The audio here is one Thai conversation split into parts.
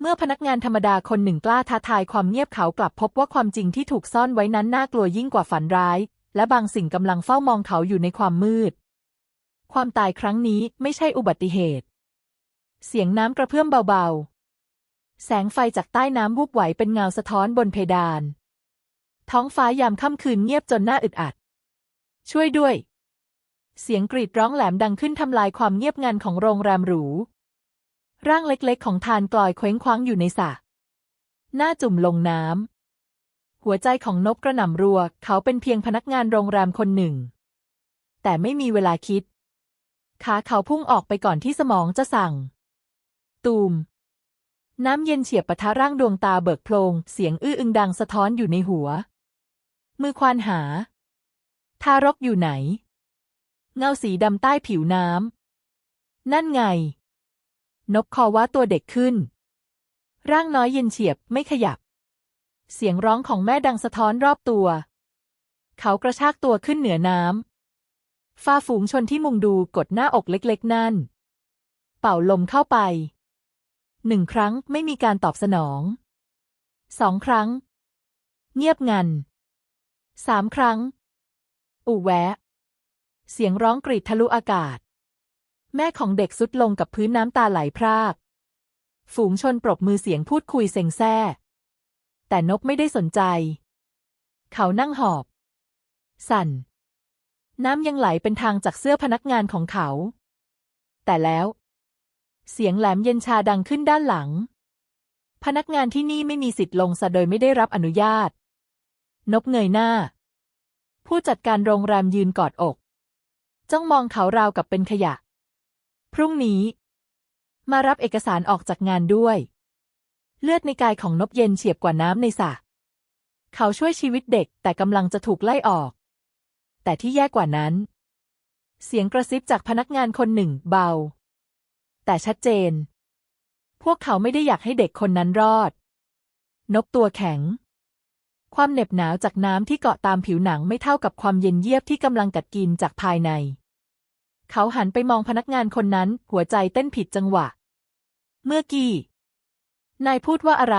เมื่อพนักงานธรรมดาคนหนึ่งกล้าท้าทายความเงียบเขากลับพบว่าความจริงที่ถูกซ่อนไว้นั้นน่ากลัวยิ่งกว่าฝันร้าย และบางสิ่งกำลังเฝ้ามองเขาอยู่ในความมืด ความตายครั้งนี้ไม่ใช่อุบัติเหตุ เสียงน้ำกระเพื่อมเบาๆ แสงไฟจากใต้น้ำวูบไหวเป็นเงาสะท้อนบนเพดาน ท้องฟ้ายามค่ำคืนเงียบจนน่าอึดอัด ช่วยด้วย เสียงกรีดร้องแหลมดังขึ้นทำลายความเงียบงันของโรงแรมหรู ร่างเล็กๆ ของทานกลอยเคว้งคว้างอยู่ในสระหน้าจุ่มลงน้ำ หัวใจของนบกระหน่ำรัว เขาเป็นเพียงพนักงานโรงแรมคนหนึ่ง แต่ไม่มีเวลาคิด ขาเขาพุ่งออกไปก่อนที่สมองจะสั่ง ตูม น้ำเย็นเฉียบปะทะร่างดวงตาเบิกโพลง เสียงอื้ออึงดังสะท้อนอยู่ในหัว มือควานหา ทารกอยู่ไหน เงาสีดำใต้ผิวน้ำ นั่นไง นบคอว่าตัวเด็กขึ้น ร่างน้อยเย็นเฉียบไม่ขยับ เสียงร้องของแม่ดังสะท้อนรอบตัว เขากระชากตัวขึ้นเหนือน้ำฟ้าฝูงชนที่มุงดูกดหน้าอกเล็กๆ นั่น เป่าลมเข้าไป หนึ่งครั้งไม่มีการตอบสนอง สองครั้ง เงียบงัน สามครั้ง อูแวะ เสียงร้องกรีดทะลุอากาศ แม่ของเด็กสุดลงกับพื้นน้ำตาไหลพราก ฝูงชนปรบมือเสียงพูดคุยเซ็งแซ่ แต่นกไม่ได้สนใจ เขานั่งหอบ สั่น น้ำยังไหลเป็นทางจากเสื้อพนักงานของเขา แต่แล้ว เสียงแหลมเย็นชาดังขึ้นด้านหลัง พนักงานที่นี่ไม่มีสิทธิ์ลงสะโดยไม่ได้รับอนุญาตนบเงยหน้า ผู้จัดการโรงแรมยืนกอดอก จ้องมองเขาราวกับเป็นขยะ พรุ่งนี้ มารับเอกสารออกจากงานด้วย เลือดในกายของนบเย็นเฉียบกว่าน้ำในสระเขาช่วยชีวิตเด็กแต่กำลังจะถูกไล่ออก แต่ที่แย่กว่านั้น เสียงกระซิบจากพนักงานคนหนึ่งเบา แต่ชัดเจน พวกเขาไม่ได้อยากให้เด็กคนนั้นรอด นบตัวแข็ง ความเหน็บหนาวจากน้ำที่เกาะตามผิวหนังไม่เท่ากับความเย็นเยียบที่กำลังกัดกินจากภายใน เขาหันไปมองพนักงานคนนั้น หัวใจเต้นผิดจังหวะ เมื่อกี้ นายพูดว่าอะไร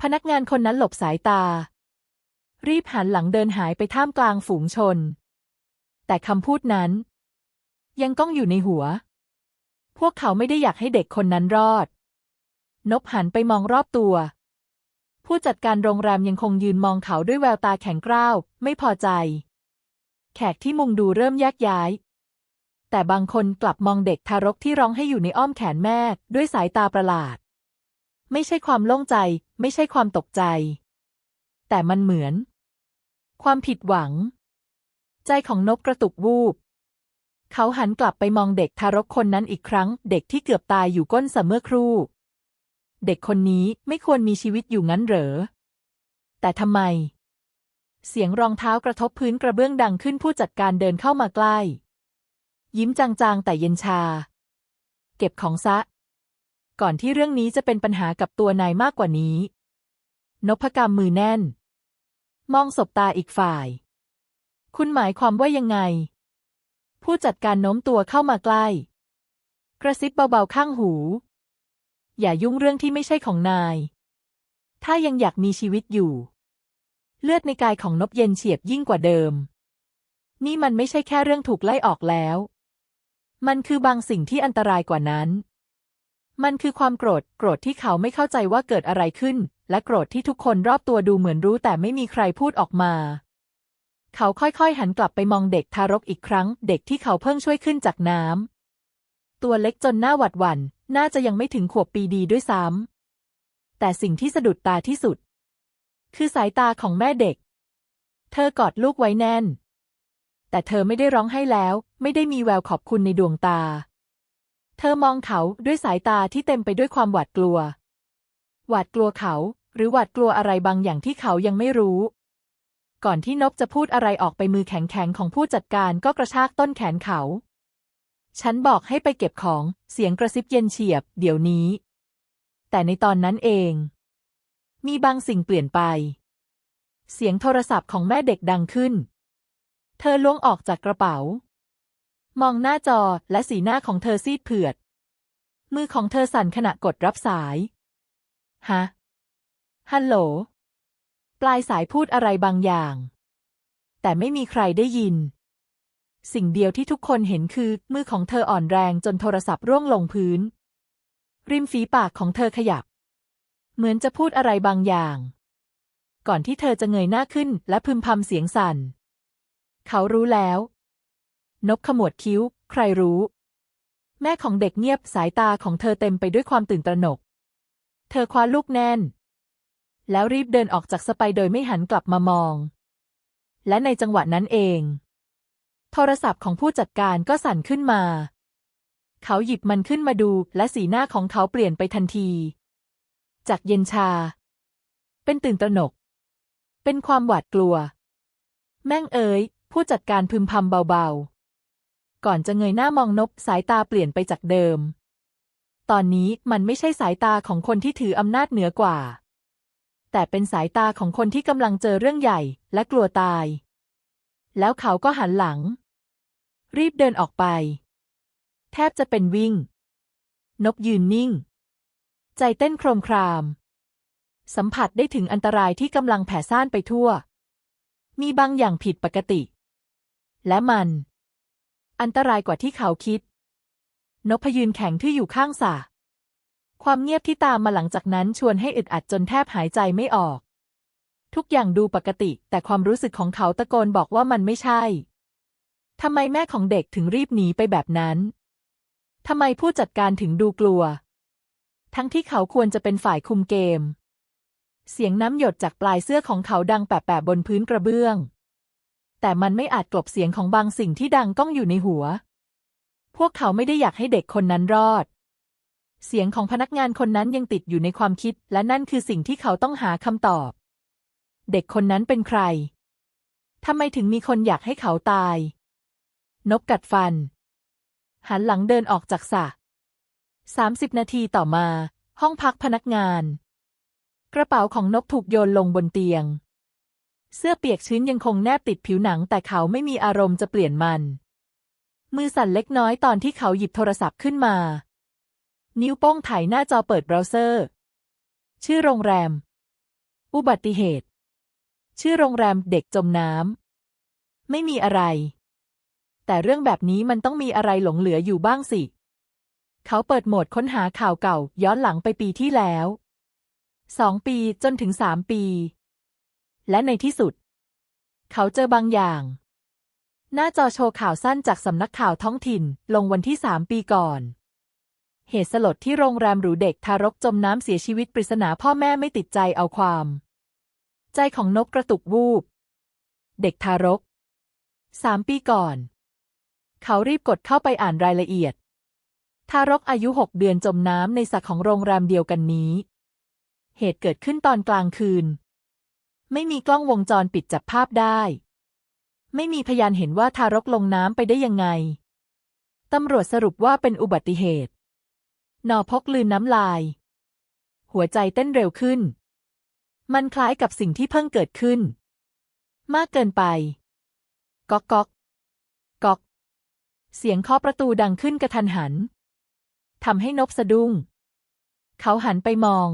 พนักงานคนนั้นหลบสายตา รีบหันหลังเดินหายไปท่ามกลางฝูงชน แต่คำพูดนั้น ยังก้องอยู่ในหัว พวกเขาไม่ได้อยากให้เด็กคนนั้นรอด นบหันไปมองรอบตัว ผู้จัดการโรงแรมยังคงยืนมองเขาด้วยแววตาแข็งกร้าว ไม่พอใจ แขกที่มุงดูเริ่มแยกย้าย แต่บางคนกลับมองเด็กทารกที่ร้องให้อยู่ในอ้อมแขนแม่ ด้วยสายตาประหลาด ไม่ใช่ความโล่งใจ ไม่ใช่ความตกใจ แต่มันเหมือน ความผิดหวัง ใจของนบกระตุกวูบ เขาหันกลับไปมองเด็กทารกคนนั้นอีกครั้ง เด็กที่เกือบตายอยู่ก้นสะเมื่อครู่ เด็กคนนี้ไม่ควรมีชีวิตอยู่งั้นเหรอ แต่ทำไม เสียงรองเท้ากระทบพื้นกระเบื้องดังขึ้นผู้จัดการเดินเข้ามาใกล้ ยิ้มจางๆ แต่เย็นชา เก็บของซะ ก่อนที่เรื่องนี้จะเป็นปัญหากับตัวนายมากกว่านี้ นพกรรมมือแน่น มองสบตาอีกฝ่าย คุณหมายความว่ายังไง ผู้จัดการโน้มตัวเข้ามาใกล้ กระซิบเบาๆข้างหู อย่ายุ่งเรื่องที่ไม่ใช่ของนาย ถ้ายังอยากมีชีวิตอยู่ เลือดในกายของนบเย็นเฉียบยิ่งกว่าเดิมนี่มันไม่ใช่แค่เรื่องถูกไล่ออกแล้ว มันคือบางสิ่งที่อันตรายกว่านั้น มันคือความโกรธ โกรธที่เขาไม่เข้าใจว่าเกิดอะไรขึ้น และโกรธที่ทุกคนรอบตัวดูเหมือนรู้แต่ไม่มีใครพูดออกมา เขาค่อยๆ หันกลับไปมองเด็กทารกอีกครั้ง เด็กที่เขาเพิ่งช่วยขึ้นจากน้ำ ตัวเล็กจนหน้าหวัดหวัน่น น่าจะยังไม่ถึงขวบปีดีด้วยซ้ำ แต่สิ่งที่สะดุดตาที่สุด คือสายตาของแม่เด็ก เธอกอดลูกไว้แน่น แต่เธอไม่ได้ร้องไห้แล้ว ไม่ได้มีแววขอบคุณในดวงตา เธอมองเขาด้วยสายตาที่เต็มไปด้วยความหวาดกลัว หวาดกลัวเขา หรือหวาดกลัวอะไรบางอย่างที่เขายังไม่รู้ ก่อนที่นบจะพูดอะไรออกไปมือแข็งๆของผู้จัดการก็กระชากต้นแขนเขา ฉันบอกให้ไปเก็บของ เสียงกระซิบเย็นเฉียบ เดี๋ยวนี้ แต่ในตอนนั้นเอง มีบางสิ่งเปลี่ยนไปเสียงโทรศัพท์ของแม่เด็กดังขึ้น เธอล้วงออกจากกระเป๋า มองหน้าจอและสีหน้าของเธอซีดเผือด มือของเธอสั่นขณะกดรับสาย ฮะ ฮัลโหล ปลายสายพูดอะไรบางอย่าง แต่ไม่มีใครได้ยิน สิ่งเดียวที่ทุกคนเห็นคือ มือของเธออ่อนแรงจนโทรศัพท์ร่วงลงพื้น ริมฝีปากของเธอขยับ เหมือนจะพูดอะไรบางอย่าง ก่อนที่เธอจะเงยหน้าขึ้นและพึมพำเสียงสั่น เขารู้แล้ว นบขมวดคิ้ว ใครรู้ แม่ของเด็กเงียบสายตาของเธอเต็มไปด้วยความตื่นตระหนก เธอคว้าลูกแน่น แล้วรีบเดินออกจากสไปโดยไม่หันกลับมามอง และในจังหวะนั้นเอง โทรศัพท์ของผู้จัดการก็สั่นขึ้นมา เขาหยิบมันขึ้นมาดูและสีหน้าของเขาเปลี่ยนไปทันที จากเย็นชา เป็นตื่นตระหนก เป็นความหวาดกลัว แม่งเอ๋ย ผู้จัดการพึมพำเบาๆ ก่อนจะเงยหน้ามองนบสายตาเปลี่ยนไปจากเดิม ตอนนี้มันไม่ใช่สายตาของคนที่ถืออำนาจเหนือกว่า แต่เป็นสายตาของคนที่กำลังเจอเรื่องใหญ่และกลัวตาย แล้วเขาก็หันหลัง รีบเดินออกไป แทบจะเป็นวิ่ง นบยืนนิ่ง ใจเต้นโครมคราม สัมผัสได้ถึงอันตรายที่กำลังแผ่ซ่านไปทั่วมีบางอย่างผิดปกติ และมัน อันตรายกว่าที่เขาคิด นพยืนแข็งที่อยู่ข้างสระความเงียบที่ตามมาหลังจากนั้นชวนให้อึดอัดจนแทบหายใจไม่ออก ทุกอย่างดูปกติ แต่ความรู้สึกของเขาตะโกนบอกว่ามันไม่ใช่ทำไมแม่ของเด็กถึงรีบหนีไปแบบนั้น ทำไมผู้จัดการถึงดูกลัว ทั้งที่เขาควรจะเป็นฝ่ายคุมเกม เสียงน้ำหยดจากปลายเสื้อของเขาดังแปะๆบนพื้นกระเบื้อง แต่มันไม่อาจกลบเสียงของบางสิ่งที่ดังก้องอยู่ในหัว พวกเขาไม่ได้อยากให้เด็กคนนั้นรอด เสียงของพนักงานคนนั้นยังติดอยู่ในความคิด และนั่นคือสิ่งที่เขาต้องหาคำตอบ เด็กคนนั้นเป็นใครทำไมถึงมีคนอยากให้เขาตายนบกัดฟัน หันหลังเดินออกจากสระสามสิบนาทีต่อมา ห้องพักพนักงาน กระเป๋าของนบถูกโยนลงบนเตียง เสื้อเปียกชื้นยังคงแนบติดผิวหนัง แต่เขาไม่มีอารมณ์จะเปลี่ยนมัน มือสั่นเล็กน้อยตอนที่เขาหยิบโทรศัพท์ขึ้นมา นิ้วโป้งถ่ายหน้าจอเปิดเบราว์เซอร์ ชื่อโรงแรม อุบัติเหตุ ชื่อโรงแรมเด็กจมน้ำไม่มีอะไร แต่เรื่องแบบนี้มันต้องมีอะไรหลงเหลืออยู่บ้างสิ เขาเปิดโหมดค้นหาข่าวเก่า ย้อนหลังไปปีที่แล้วสองปีจนถึงสามปี และในที่สุด เขาเจอบางอย่าง หน้าจอโชว์ข่าวสั้นจากสำนักข่าวท้องถิ่นลงวันที่สามปีก่อน เหตุสลดที่โรงแรมหรูเด็กทารกจมน้ำเสียชีวิตปริศนาพ่อแม่ไม่ติดใจเอาความ ใจของนกกระตุกวูบ เด็กทารกสามปีก่อน เขารีบกดเข้าไปอ่านรายละเอียด ทารกอายุหกเดือนจมน้ำในสระของโรงแรมเดียวกันนี้ เหตุเกิดขึ้นตอนกลางคืน ไม่มีกล้องวงจรปิดจับภาพได้ ไม่มีพยานเห็นว่าทารกลงน้ำไปได้ยังไง ตำรวจสรุปว่าเป็นอุบัติเหตุ นอพกลืนน้ำลาย หัวใจเต้นเร็วขึ้น มันคล้ายกับสิ่งที่เพิ่งเกิดขึ้น มากเกินไป ก๊อกก๊อกก๊อก เสียงเคาะประตูดังขึ้นกระทันหันทำให้นบสะดุ้ง เขาหันไปมอง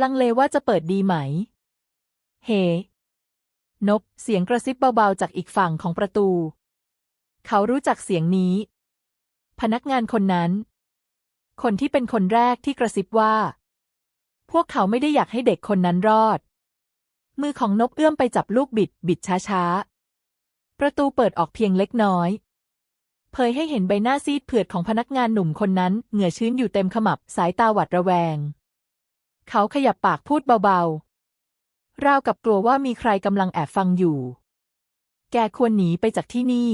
ลังเลว่าจะเปิดดีไหม เฮนบ เสียงกระซิบเบาๆ จากอีกฝั่งของประตู เขารู้จักเสียงนี้ พนักงานคนนั้น คนที่เป็นคนแรกที่กระซิบว่า พวกเขาไม่ได้อยากให้เด็กคนนั้นรอด มือของนบเอื้อมไปจับลูกบิด บิดช้าๆ ประตูเปิดออกเพียงเล็กน้อย เผยให้เห็นใบหน้าซีดเผือดของพนักงานหนุ่มคนนั้น เหงื่อชื้นอยู่เต็มขมับ สายตาหวัดระแวง เขาขยับปากพูดเบาๆ ราวกับกลัวว่ามีใครกำลังแอบฟังอยู่ แกควรหนีไปจากที่นี่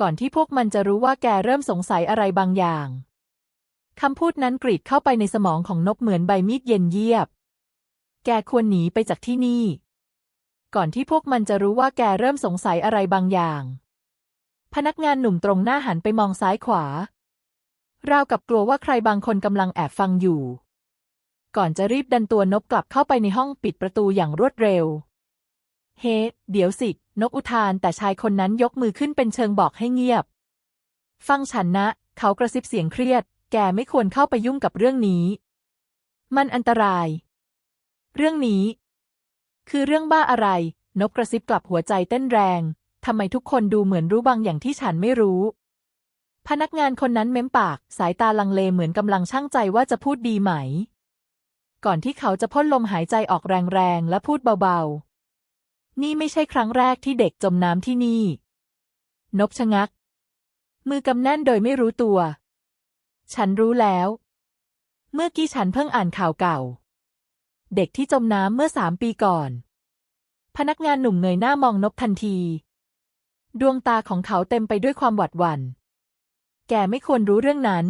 ก่อนที่พวกมันจะรู้ว่าแกเริ่มสงสัยอะไรบางอย่าง คำพูดนั้นกรีดเข้าไปในสมองของนบเหมือนใบมีดเย็นเยียบ แกควรหนีไปจากที่นี่ ก่อนที่พวกมันจะรู้ว่าแกเริ่มสงสัยอะไรบางอย่าง พนักงานหนุ่มตรงหน้าหันไปมองซ้ายขวาราวกับกลัวว่าใครบางคนกำลังแอบฟังอยู่ ก่อนจะรีบดันตัวนบกลับเข้าไปในห้องปิดประตูอย่างรวดเร็ว เฮ้เดี๋ยวสิ นกอุทานแต่ชายคนนั้นยกมือขึ้นเป็นเชิงบอกให้เงียบ ฟังฉันนะ เขากระซิบเสียงเครียด แกไม่ควรเข้าไปยุ่งกับเรื่องนี้ มันอันตราย เรื่องนี้ คือเรื่องบ้าอะไร นกกระซิบกลับหัวใจเต้นแรง ทำไมทุกคนดูเหมือนรู้บางอย่างที่ฉันไม่รู้พนักงานคนนั้นเม้มปาก สายตาลังเลเหมือนกำลังช่างใจว่าจะพูดดีไหม ก่อนที่เขาจะพ่นลมหายใจออกแรงๆ และพูดเบาๆ นี่ไม่ใช่ครั้งแรกที่เด็กจมน้ำที่นี่ นบชะงัก มือกำแน่นโดยไม่รู้ตัว ฉันรู้แล้ว เมื่อกี้ฉันเพิ่งอ่านข่าวเก่า เด็กที่จมน้ำเมื่อสามปีก่อน พนักงานหนุ่มเงยหน้ามองนบทันที ดวงตาของเขาเต็มไปด้วยความหวาดหวัน่น แกไม่ควรรู้เรื่องนั้น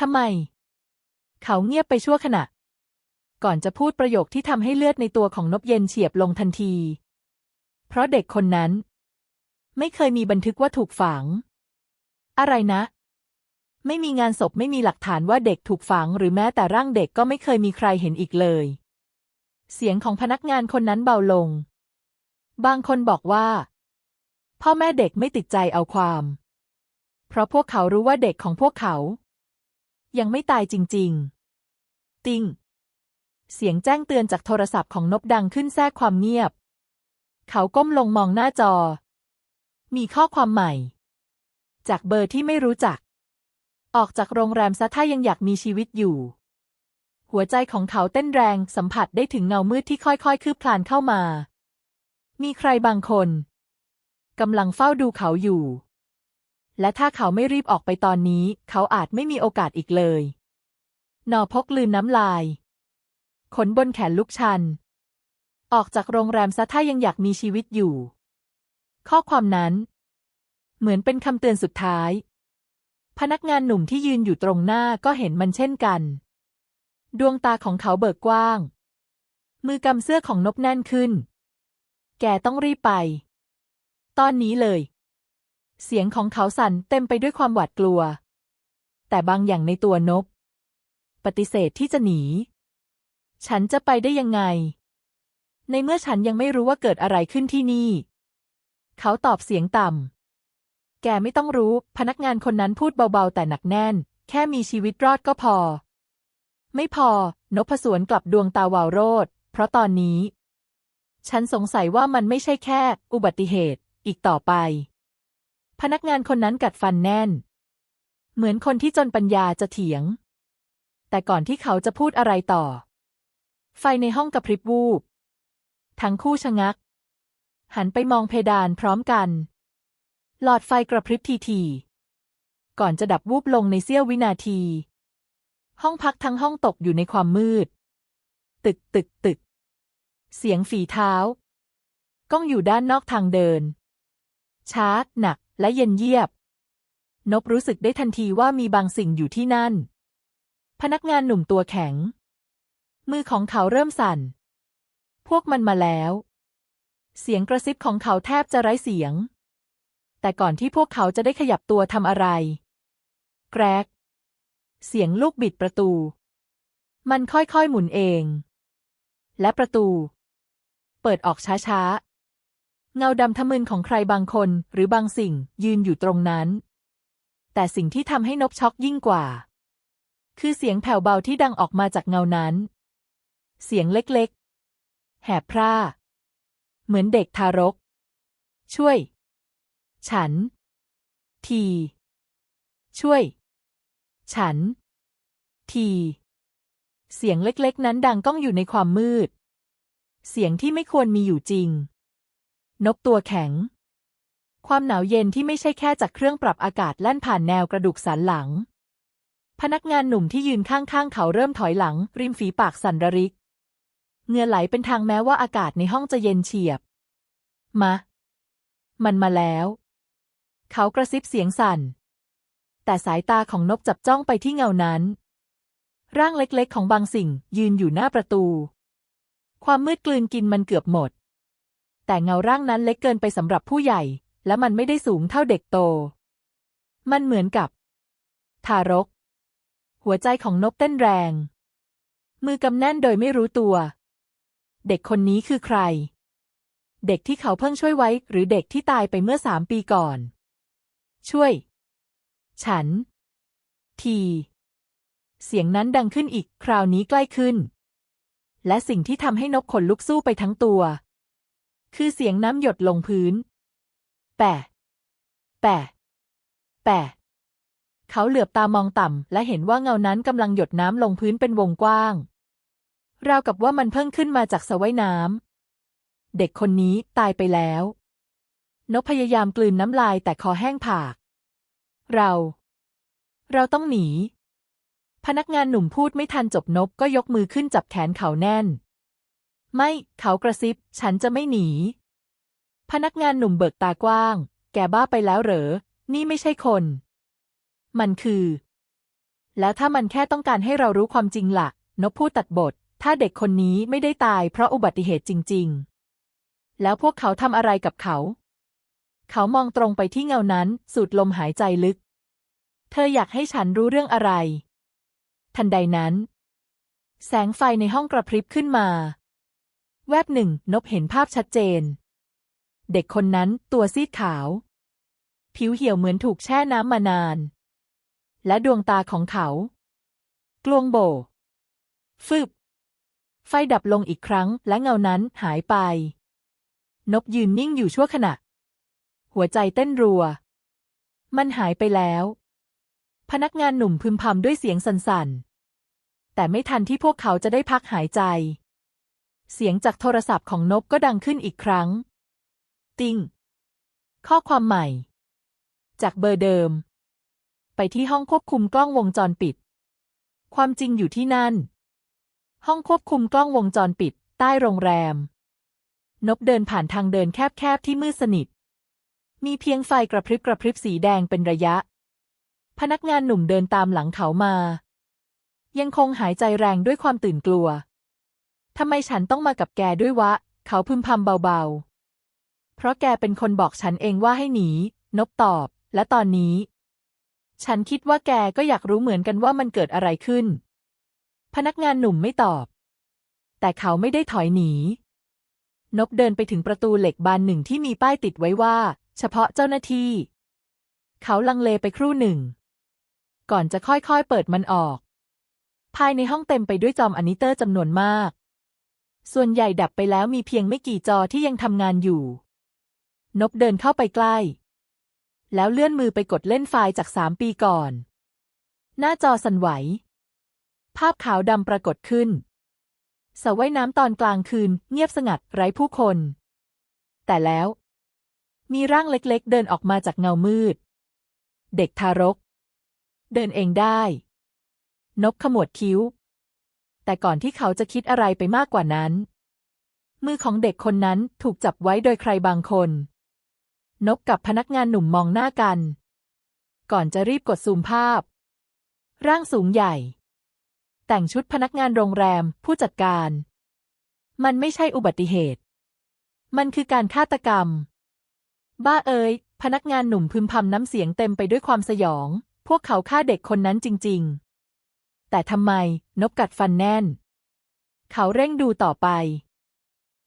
ทำไม เขาเงียบไปชั่วขณะ ก่อนจะพูดประโยคที่ทำให้เลือดในตัวของนบเย็นเฉียบลงทันที เพราะเด็กคนนั้น ไม่เคยมีบันทึกว่าถูกฝัง อะไรนะ ไม่มีงานศพไม่มีหลักฐานว่าเด็กถูกฝัง หรือแม้แต่ร่างเด็กก็ไม่เคยมีใครเห็นอีกเลย เสียงของพนักงานคนนั้นเบาลง บางคนบอกว่า พ่อแม่เด็กไม่ติดใจเอาความ เพราะพวกเขารู้ว่าเด็กของพวกเขา ยังไม่ตายจริง ๆ ติง เสียงแจ้งเตือนจากโทรศัพท์ของนบดังขึ้นแทรกความเงียบ เขาก้มลงมองหน้าจอ มีข้อความใหม่ จากเบอร์ที่ไม่รู้จัก ออกจากโรงแรมซะถ้ายังอยากมีชีวิตอยู่ หัวใจของเขาเต้นแรงสัมผัสได้ถึงเงามืดที่ค่อยๆ คืบคลานเข้ามา มีใครบางคนกำลังเฝ้าดูเขาอยู่ และถ้าเขาไม่รีบออกไปตอนนี้ เขาอาจไม่มีโอกาสอีกเลย นอพกลืนน้ำลาย ขนบนแขนลุกชัน ออกจากโรงแรมซะถ้ายังอยากมีชีวิตอยู่ ข้อความนั้น เหมือนเป็นคำเตือนสุดท้าย พนักงานหนุ่มที่ยืนอยู่ตรงหน้าก็เห็นมันเช่นกัน ดวงตาของเขาเบิกกว้าง มือกำเสื้อของนบแน่นขึ้น แกต้องรีบไป ตอนนี้เลย เสียงของเขาสั่นเต็มไปด้วยความหวาดกลัว แต่บางอย่างในตัวนบ ปฏิเสธที่จะหนี ฉันจะไปได้ยังไง ในเมื่อฉันยังไม่รู้ว่าเกิดอะไรขึ้นที่นี่ เขาตอบเสียงต่ำ แกไม่ต้องรู้ พนักงานคนนั้นพูดเบาๆ แต่หนักแน่น แค่มีชีวิตรอดก็พอ ไม่พอ นพสวนกลับดวงตาวาวโรด เพราะตอนนี้ ฉันสงสัยว่ามันไม่ใช่แค่ อุบัติเหตุ อีกต่อไป พนักงานคนนั้นกัดฟันแน่น เหมือนคนที่จนปัญญาจะเถียงแต่ก่อนที่เขาจะพูดอะไรต่อ ไฟในห้องกระพริบวูบ ทั้งคู่ชะงัก หันไปมองเพดานพร้อมกัน หลอดไฟกระพริบทีๆก่อนจะดับวูบลงในเสี้ยววินาที ห้องพักทั้งห้องตกอยู่ในความมืด ตึกตึกตึก เสียงฝีเท้า ก้องอยู่ด้านนอกทางเดิน ช้า หนัก และเย็นเยียบ นบรู้สึกได้ทันทีว่ามีบางสิ่งอยู่ที่นั่น พนักงานหนุ่มตัวแข็ง มือของเขาเริ่มสั่น พวกมันมาแล้ว เสียงกระซิบของเขาแทบจะไร้เสียง แต่ก่อนที่พวกเขาจะได้ขยับตัวทำอะไร แกรก เสียงลูกบิดประตู มันค่อยๆหมุนเอง และประตู เปิดออกช้าๆ เงาดำทะมึนของใครบางคนหรือบางสิ่งยืนอยู่ตรงนั้น แต่สิ่งที่ทำให้นบช็อกยิ่งกว่า คือเสียงแผ่วเบาที่ดังออกมาจากเงานั้น เสียงเล็กๆ แหบพร่า เหมือนเด็กทารก ช่วย ฉัน ที ช่วย ฉัน ที เสียงเล็กๆ นั้นดังก้องอยู่ในความมืด เสียงที่ไม่ควรมีอยู่จริงนบตัวแข็ง ความหนาวเย็นที่ไม่ใช่แค่จากเครื่องปรับอากาศแล่นผ่านแนวกระดูกสันหลังพนักงานหนุ่มที่ยืนข้างๆ เขาเริ่มถอยหลัง ริมฝีปากสั่นระริก เหงื่อไหลเป็นทางแม้ว่าอากาศในห้องจะเย็นเฉียบ มา มันมาแล้ว เขากระซิบเสียงสั่น แต่สายตาของนบจับจ้องไปที่เงานั้น ร่างเล็กๆของบางสิ่งยืนอยู่หน้าประตู ความมืดกลืนกินมันเกือบหมด แต่เงาร่างนั้นเล็กเกินไปสำหรับผู้ใหญ่ และมันไม่ได้สูงเท่าเด็กโต มันเหมือนกับ ทารก หัวใจของนบเต้นแรงมือกำแน่นโดยไม่รู้ตัว เด็กคนนี้คือใคร เด็กที่เขาเพิ่งช่วยไว้ หรือเด็กที่ตายไปเมื่อสามปีก่อน ช่วย ฉัน ที เสียงนั้นดังขึ้นอีก คราวนี้ใกล้ขึ้น และสิ่งที่ทำให้นกขนลุกสู้ไปทั้งตัว คือเสียงน้ำหยดลงพื้น แปะ แปะ แปะเขาเหลือบตามองต่ำ และเห็นว่าเงานั้นกำลังหยดน้ำลงพื้นเป็นวงกว้าง ราวกับว่ามันเพิ่งขึ้นมาจากสระว่ายน้ำ เด็กคนนี้ตายไปแล้ว นกพยายามกลืนน้ำลายแต่คอแห้งผาก เรา เราต้องหนี พนักงานหนุ่มพูดไม่ทันจบนกก็ยกมือขึ้นจับแขนเขาแน่น ไม่เขากระซิบ ฉันจะไม่หนี พนักงานหนุ่มเบิกตากว้าง แกบ้าไปแล้วเหรอ นี่ไม่ใช่คน มันคือ แล้วถ้ามันแค่ต้องการให้เรารู้ความจริงละ่ะ นกพูดตัดบท ถ้าเด็กคนนี้ไม่ได้ตายเพราะอุบัติเหตุจริง ๆ แล้วพวกเขาทำอะไรกับเขา เขามองตรงไปที่เงานั้น สูดลมหายใจลึก เธออยากให้ฉันรู้เรื่องอะไร ทันใดนั้น แสงไฟในห้องกระพริบขึ้นมา แวบหนึ่งนบเห็นภาพชัดเจน เด็กคนนั้นตัวซีดขาว ผิวเหี่ยวเหมือนถูกแช่น้ำมานาน และดวงตาของเขา กลวงโบฟึบ ไฟดับลงอีกครั้งและเงานั้นหายไป นบยืนนิ่งอยู่ชั่วขณะ หัวใจเต้นรัว มันหายไปแล้ว พนักงานหนุ่มพึมพำด้วยเสียงสั่นๆ แต่ไม่ทันที่พวกเขาจะได้พักหายใจ เสียงจากโทรศัพท์ของนบก็ดังขึ้นอีกครั้ง ติง ข้อความใหม่ จากเบอร์เดิม ไปที่ห้องควบคุมกล้องวงจรปิด ความจริงอยู่ที่นั่น ห้องควบคุมกล้องวงจรปิด ใต้โรงแรม นบเดินผ่านทางเดินแคบๆที่มืดสนิท มีเพียงไฟกระพริบกระพริบสีแดงเป็นระยะ พนักงานหนุ่มเดินตามหลังเขามา ยังคงหายใจแรงด้วยความตื่นกลัว ทำไมฉันต้องมากับแกด้วยวะ เขาพึมพำเบาๆ เพราะแกเป็นคนบอกฉันเองว่าให้หนี นบตอบ และตอนนี้ ฉันคิดว่าแกก็อยากรู้เหมือนกันว่ามันเกิดอะไรขึ้น พนักงานหนุ่มไม่ตอบ แต่เขาไม่ได้ถอยหนี นบเดินไปถึงประตูเหล็กบานหนึ่งที่มีป้ายติดไว้ว่า เฉพาะเจ้าหน้าที่ เขาลังเลไปครู่หนึ่ง ก่อนจะค่อยๆเปิดมันออก ภายในห้องเต็มไปด้วยจอมอนิเตอร์จำนวนมาก ส่วนใหญ่ดับไปแล้วมีเพียงไม่กี่จอที่ยังทำงานอยู่ นบเดินเข้าไปใกล้ แล้วเลื่อนมือไปกดเล่นไฟล์จากสามปีก่อน หน้าจอสั่นไหว ภาพขาวดำปรากฏขึ้นสระว่ายน้ำตอนกลางคืน เงียบสงัดไร้ผู้คน แต่แล้ว มีร่างเล็กๆ เดินออกมาจากเงามืด เด็กทารก เดินเองได้นบขมวดคิ้ว แต่ก่อนที่เขาจะคิดอะไรไปมากกว่านั้น มือของเด็กคนนั้นถูกจับไว้โดยใครบางคนนบกับพนักงานหนุ่มมองหน้ากัน ก่อนจะรีบกดซูมภาพ ร่างสูงใหญ่ แต่งชุดพนักงานโรงแรม ผู้จัดการ มันไม่ใช่อุบัติเหตุ มันคือการฆาตกรรม บ้าเอ๋ยพนักงานหนุ่มพึมพำน้ำเสียงเต็มไปด้วยความสยอง พวกเขาฆ่าเด็กคนนั้นจริง ๆ แต่ทำไมนบกัดฟันแน่น เขาเร่งดูต่อไป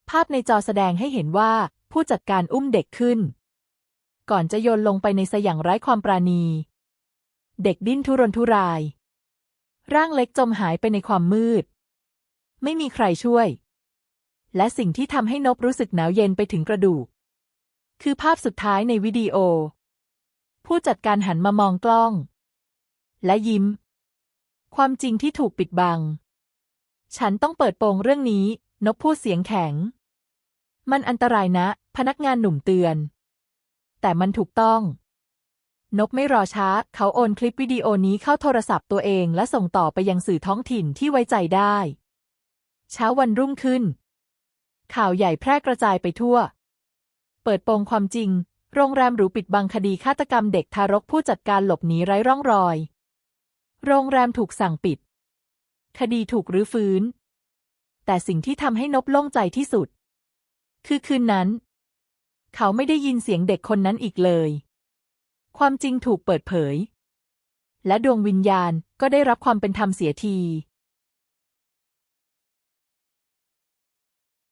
ภาพในจอแสดงให้เห็นว่า ผู้จัดการอุ้มเด็กขึ้น ก่อนจะโยนลงไปในสยางไร้ความปราณี เด็กดิ้นทุรนทุราย ร่างเล็กจมหายไปในความมืด ไม่มีใครช่วย และสิ่งที่ทำให้นบรู้สึกหนาวเย็นไปถึงกระดูก คือภาพสุดท้ายในวิดีโอ ผู้จัดการหันมามองกล้อง และยิ้ม ความจริงที่ถูกปิดบัง ฉันต้องเปิดโปงเรื่องนี้ นบพูดเสียงแข็ง มันอันตรายนะ พนักงานหนุ่มเตือน แต่มันถูกต้อง นบไม่รอช้า เขาโอนคลิปวิดีโอนี้เข้าโทรศัพท์ตัวเองและส่งต่อไปยังสื่อท้องถิ่นที่ไว้ใจได้ เช้าวันรุ่งขึ้น ข่าวใหญ่แพร่กระจายไปทั่ว เปิดโปงความจริง โรงแรมหรูปิดบังคดีฆาตกรรมเด็กทารกผู้จัดการหลบหนีไร้ร่องรอย โรงแรมถูกสั่งปิด คดีถูกรื้อฟื้น แต่สิ่งที่ทำให้นบโล่งใจที่สุด คือคืนนั้น เขาไม่ได้ยินเสียงเด็กคนนั้นอีกเลย ความจริงถูกเปิดเผย และดวงวิญญาณก็ได้รับความเป็นธรรมเสียที